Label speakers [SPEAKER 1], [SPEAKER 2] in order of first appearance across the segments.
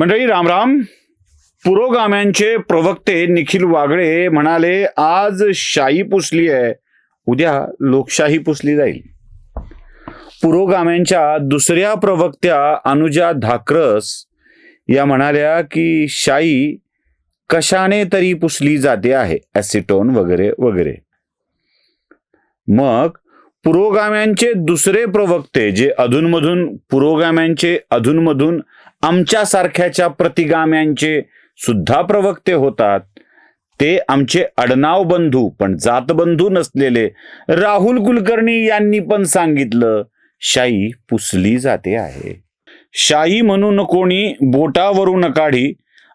[SPEAKER 1] मंडळी रामराम पुरोगाम्यांचे प्रवक्ते निखिल वागळे म्हणाले आज शाही पुसली आहे उद्या लोकशाही पुसली जाईल. पुरोगाम्यांच्या दुसऱ्या प्रवक्त्या अनुजा धाकरस या म्हणाल्या की शाही कशाने तरी पुसली जाते आहे ॲसिटोन वगैरे वगैरे. मग पुरोगाम्यांचे दुसरे प्रवक्ते जे अधूनमधून पुरोगाम्यांचे अधूनमधून आमच्यासारख्याच्या प्रतिगाम्यांचे सुद्धा प्रवक्ते होतात. ते आमचे अडनाव बंधू पण जातबंधू नसलेले राहुल कुलकर्णी यांनी पण सांगितलं शाई पुसली जाते आहे. शाई म्हणून कोणी बोटावरून काढी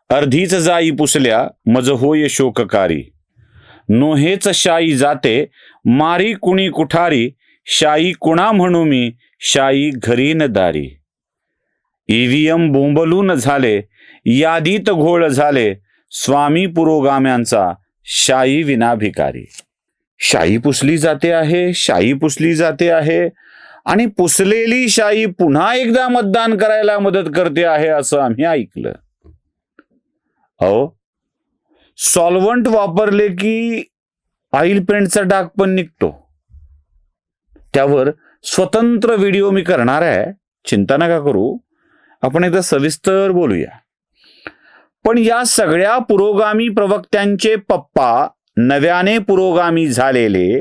[SPEAKER 1] अर्धीच जाई पुसल्या मज होय शोककारी. नोहेच शाई जाते मारी कुणी कुठारी शाई कुणा म्हणू मी शाई घरी न दारी. ईव्हीएम बोंबलून झाले यादीत घोळ झाले. स्वामी पुरोगाम्यांचा शाई विनाभिकारी. शाई पुसली जाते आहे शाई पुसली जाते आहे. आणि पुसलेली शाई पुन्हा एकदा मतदान करायला मदत करते आहे असं आम्ही ऐकलं. अहो सॉल्वंट वापरले की ऑइल पेंटचा डाग पण निघतो. त्यावर स्वतंत्र व्हिडिओ मी करणार आहे. चिंता नका करू. आपण एकदा सविस्तर बोलूया. पण या सगळ्या पुरोगामी प्रवक्त्यांचे पप्पा नव्याने पुरोगामी झालेले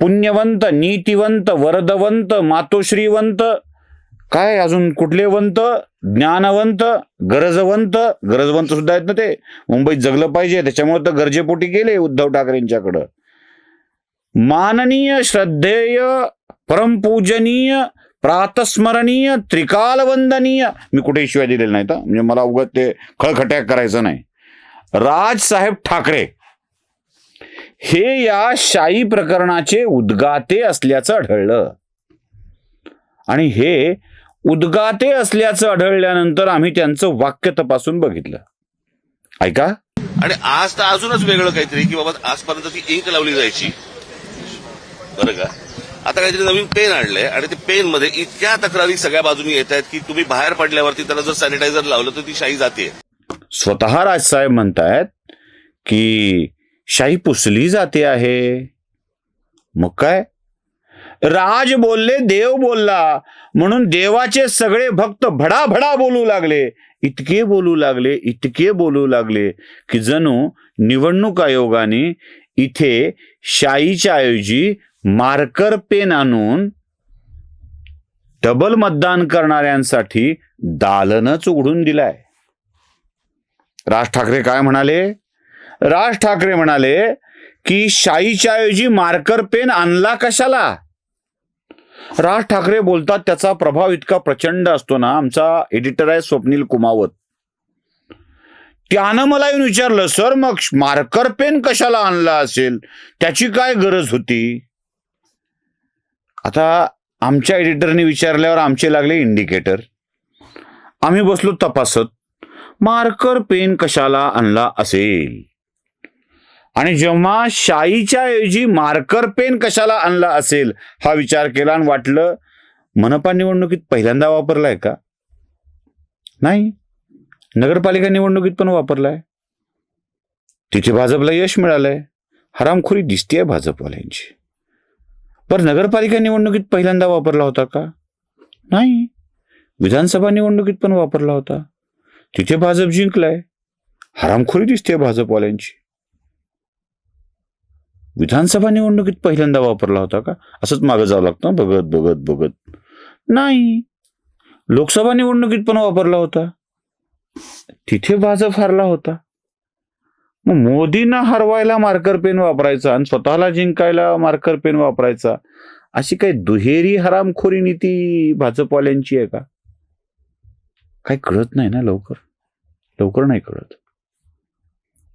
[SPEAKER 1] पुण्यवंत नीतिवंत वरदवंत मातोश्रीवंत काय अजून कुठले वंत? ज्ञानवंत गरजवंत गरजवंत सुद्धा आहेत ना ते. मुंबईत जगलं पाहिजे त्याच्यामुळे तर गरजेपोटी गेले उद्धव ठाकरेंच्याकडं. माननीय श्रद्धेय परमपूजनीय प्रातस्मरणीय त्रिकालवंदनीय मी कुठेही शिवाय दिलेलं नाही तर म्हणजे मला उगत ते खळखट्याक करायचं नाही. राजसाहेब ठाकरे हे या शाही प्रकरणाचे उद्गाते असल्याचं आढळलं. आणि हे उद्गाते असल्याचं आढळल्यानंतर आम्ही त्यांचं वाक्य तपासून बघितलं. ऐका.
[SPEAKER 2] आणि आज तर अजूनच वेगळं काहीतरी की बाबा आजपर्यंत ती इंक लावली जायची. बरं का? आता काहीतरी नवीन पेन आणलंय आणि ते पेनमध्ये इतक्या तक्रारी सगळ्या बाजूनी येत आहेत की तुम्ही बाहेर पडल्यावरती त्याला जर सॅनिटायझर लावलं तर ती शाई जाते
[SPEAKER 1] स्वतः राजसाहेब म्हणतायत की शाही पुसली जाते आहे. मग काय? राज बोलले देव बोलला. म्हणून देवाचे सगळे भक्त भडाभडा बोलू लागले. इतके बोलू लागले इतके बोलू लागले की जणू निवडणूक आयोगाने इथे शाईच्या ऐवजी मार्कर पेन आणून डबल मतदान करणाऱ्यांसाठी दालनच उघडून दिलाय. राज ठाकरे काय म्हणाले? राज ठाकरे म्हणाले की शाईच्या ऐवजी मार्कर पेन आणला कशाला? राज ठाकरे बोलतात त्याचा प्रभाव इतका प्रचंड असतो ना आमचा एडिटर आहे स्वप्नील कुमावत. त्यानं मला येऊन विचारलं सर मग मार्कर पेन कशाला आणला असेल? त्याची काय गरज होती? आता आमच्या एडिटरने विचारल्यावर आमचे लागले इंडिकेटर आम्ही बसलो तपासत. मार्कर पेन कशाला आणला असेल? आणि जेव्हा शाईच्या ऐवजी मार्कर पेन कशाला आणला असेल हा विचार केला आणि वाटलं मनपा निवडणुकीत पहिल्यांदा वापरलाय का? नाही. नगरपालिका निवडणुकीत पण वापरलाय. तिथे भाजपला यश मिळालंय. हरामखोरी दिसतीये भाजपवाल्यांची. पर नगरपालिका निवडणुकीत पहिल्यांदा वापरला होता का? नाही. विधानसभा निवडणुकीत पण वापरला होता. तिथे भाजप जिंकलाय. हरामखोरी दिसते भाजपवाल्यांची. विधानसभा निवडणुकीत पहिल्यांदा वापरला होता का? असंच मागं जावं लागतं बघत बघत बघत. नाही. लोकसभा निवडणुकीत पण वापरला होता. तिथे भाजप हारला होता. मग मोदींना हरवायला मार्कर पेन वापरायचा आणि स्वतःला जिंकायला मार्कर पेन वापरायचा अशी काही दुहेरी हरामखोरी नीती भाजपवाल्यांची आहे का? काही कळत नाही ना लवकर. लवकर नाही कळत.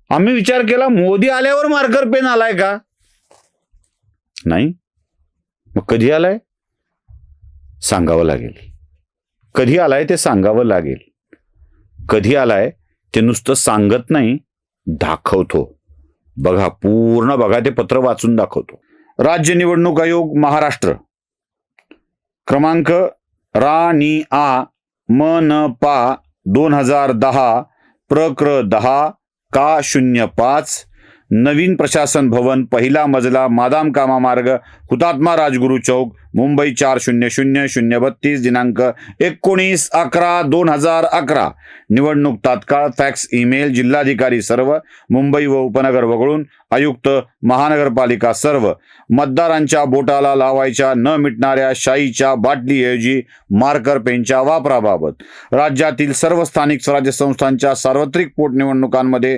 [SPEAKER 1] आम्ही विचार केला मोदी आल्यावर मार्कर पेन आलाय का? नाही. मग कधी आलाय? सांगावं लागेल. कधी आलाय ते सांगावं लागेल. कधी आलाय ते नुसतं सांगत नाही. दाखवतो. बघा पूर्ण बघा ते पत्र वाचून दाखवतो. राज्य निवडणूक आयोग महाराष्ट्र. क्रमांक रा नि आ म न पा दोन हजार दहा प्रक्र दहा का शून्य पाच नवीन प्रशासन भवन पहिला मजला मादाम कामा मार्ग हुतात्मा राजगुरू चौक मुंबई चार शून्य शून्य शून्य बत्तीस दिनांक एकोणीस अकरा दोन हजार अकरा. निवडणूक तात्काळ फॅक्स ईमेल जिल्हाधिकारी सर्व मुंबई व उपनगर वगळून आयुक्त महानगरपालिका सर्व मतदारांच्या बोटाला लावायच्या न मिटणाऱ्या शाईच्या बाटलीऐवजी मार्कर पेनच्या वापराबाबत. राज्यातील सर्व स्थानिक स्वराज्य संस्थांच्या सार्वत्रिक पोटनिवडणुकांमध्ये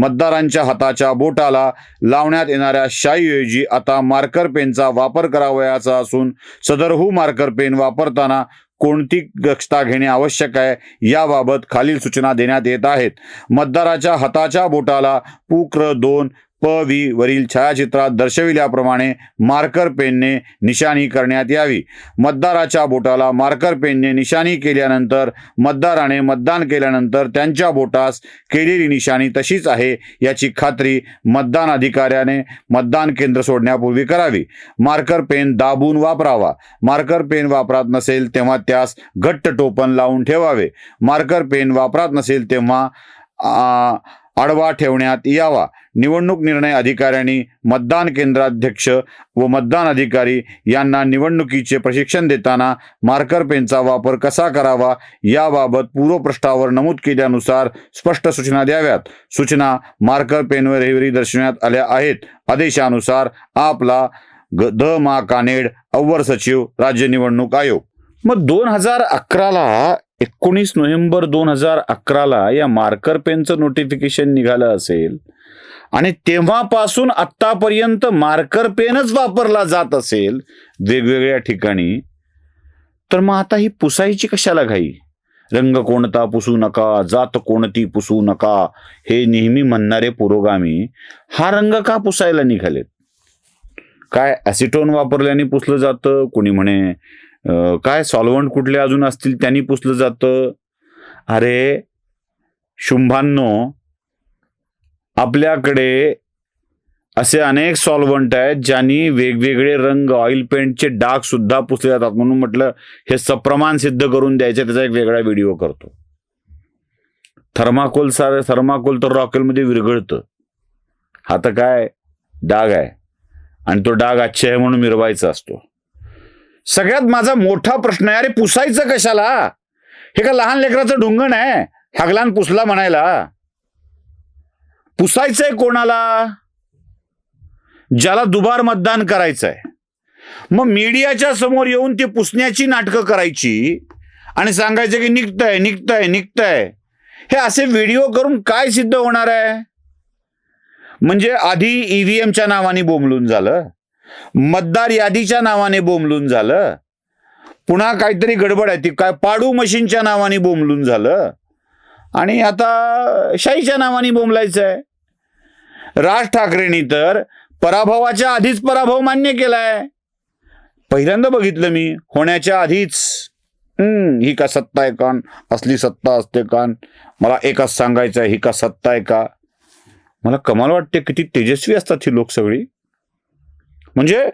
[SPEAKER 1] मतदारांच्या हाताच्या बोटाला लावण्यात येणाऱ्या शाईऐवजी आता मार्कर पेनचा वापर करावयाचा असून सदरहू मार्कर पेन वापरताना कोणती दक्षता घेणे आवश्यक आहे याबाबत खालील सूचना देण्यात येत आहेत. मतदाराच्या हाताच्या बोटाला पुक्र दोन प व्ही वरील छायाचित्रात दर्शविल्याप्रमाणे मार्कर पेनने निशाणी करण्यात यावी. मतदाराच्या बोटाला मार्कर पेनने निशाणी केल्यानंतर मतदाराने मतदान केल्यानंतर त्यांच्या बोटास केलेली निशाणी तशीच आहे याची खात्री मतदान अधिकाऱ्याने मतदान केंद्र सोडण्यापूर्वी करावी. मार्कर पेन दाबून वापरावा. मार्कर पेन वापरात नसेल तेव्हा त्यास घट्ट टोपण लावून ठेवावे. मार्कर पेन वापरात नसेल तेव्हा आ, आडवा ठेवण्यात यावा. निवडणूक निर्णय अधिकाऱ्यांनी मतदान केंद्राध्यक्ष व मतदान अधिकारी यांना निवडणुकीचे प्रशिक्षण देताना मार्कर पेनचा वापर कसा करावा याबाबत पूर्वपृष्ठावर नमूद केल्यानुसार स्पष्ट सूचना द्याव्यात. सूचना मार्कर पेनवरही दर्शवण्यात आल्या आहेत. आदेशानुसार आपला ग द मा कानेड अव्वर सचिव राज्य निवडणूक आयोग. मग दोन हजार अकराला एकोणीस नोव्हेंबर दोन हजार अकराला या मार्कर पेनचं नोटिफिकेशन निघालं असेल. आणि तेव्हापासून आत्तापर्यंत मार्कर पेनच वापरला जात असेल वेगवेगळ्या ठिकाणी. तर मग आता ही पुसायची कशाला घाई? रंग कोणता पुसू नका जात कोणती पुसू नका हे नेहमी म्हणणारे पुरोगामी हा रंग का पुसायला निघालेत? काय ॲसिटोन वापरल्याने पुसलं जातं? कोणी म्हणे काय सॉल्वंट कुठले अजून असतील त्यांनी पुसलं जातं. अरे शुंभांनो आपल्याकडे असे अनेक सॉल्वंट आहेत ज्यांनी वेगवेगळे रंग ऑइल पेंटचे डाग सुद्धा पुसले जातात. म्हणून म्हटलं हे सप्रमाण सिद्ध करून द्यायचे त्याचा एक वेगळा व्हिडिओ करतो. थर्माकोल सार थर्माकोल तर रॉकेलमध्ये विरघळतं. हा तर काय डाग आहे. आणि तो डाग आजचे आहे म्हणून मिरवायचा असतो. सगळ्यात माझा मोठा प्रश्न आहे अरे पुसायचं कशाला? हे का लहान लेकराचं ढुंगण आहे? हागलान पुसला म्हणायला. पुसायचंय कोणाला? ज्याला दुबार मतदान करायचंय. मग मीडियाच्या समोर येऊन ती पुसण्याची नाटकं करायची आणि सांगायचं की निघतंय निघतंय निघतंय. हे असे व्हिडिओ करून काय सिद्ध होणार आहे? म्हणजे आधी ईव्हीएमच्या नावाने बोंबलून झालं. मतदार यादीच्या नावाने बोंबलून झालं. पुन्हा काहीतरी गडबड आहे. ती काय पाडू मशीनच्या नावाने बोंबलून झालं. आणि आता शाहीच्या नावाने बोंबलायचं आहे. राज ठाकरेंनी तर पराभवाच्या आधीच पराभव मान्य केलाय. पहिल्यांदा बघितलं मी. होण्याच्या आधीच. हम्म ही का सत्ता आहे कान? असली सत्ता असते कान. मला एकच सांगायचं आहे ही का सत्ता आहे का? मला कमाल वाटते किती तेजस्वी असतात ही लोक सगळी. म्हणजे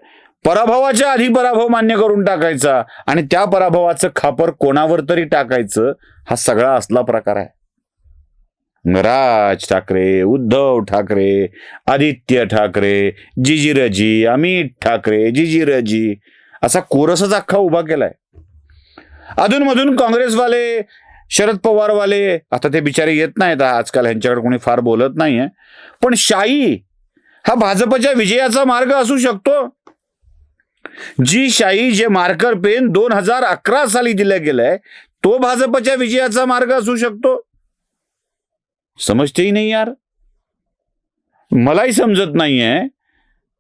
[SPEAKER 1] पराभवाच्या आधी पराभव मान्य करून टाकायचा आणि त्या पराभवाचं खापर कोणावर तरी टाकायचं हा सगळा असला प्रकार आहे. राज ठाकरे उद्धव ठाकरे आदित्य ठाकरे जिजिरजी अमित ठाकरे जिजिरजी असा कोरसच अख्खा उभा केलाय. अधूनमधून काँग्रेसवाले शरद पवारवाले आता ते बिचारे येत नाहीत आजकाल ह्यांच्याकडे कोणी फार बोलत नाहीये पण शाही हा भाजपच्या विजयाचा मार्ग असू शकतो. जी शाही जे मार्कर पेन दोन हजार अकरा साली दिला गेलंय तो भाजपच्या विजयाचा मार्ग असू शकतो. समजतेही नाही यार. मलाही समजत नाहीये.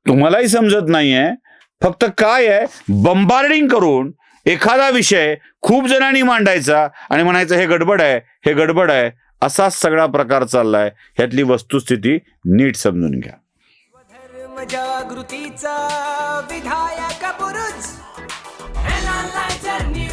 [SPEAKER 1] तुम्हालाही समजत नाहीये. फक्त काय आहे? बंबार्डिंग करून एखादा विषय खूप जणांनी मांडायचा आणि म्हणायचं हे गडबड आहे हे गडबड आहे. असाच सगळा प्रकार चाललाय. ह्यातली वस्तुस्थिती नीट समजून घ्या.
[SPEAKER 3] धर्म जागृतीचा विधायक पुरुष.
[SPEAKER 4] Headline news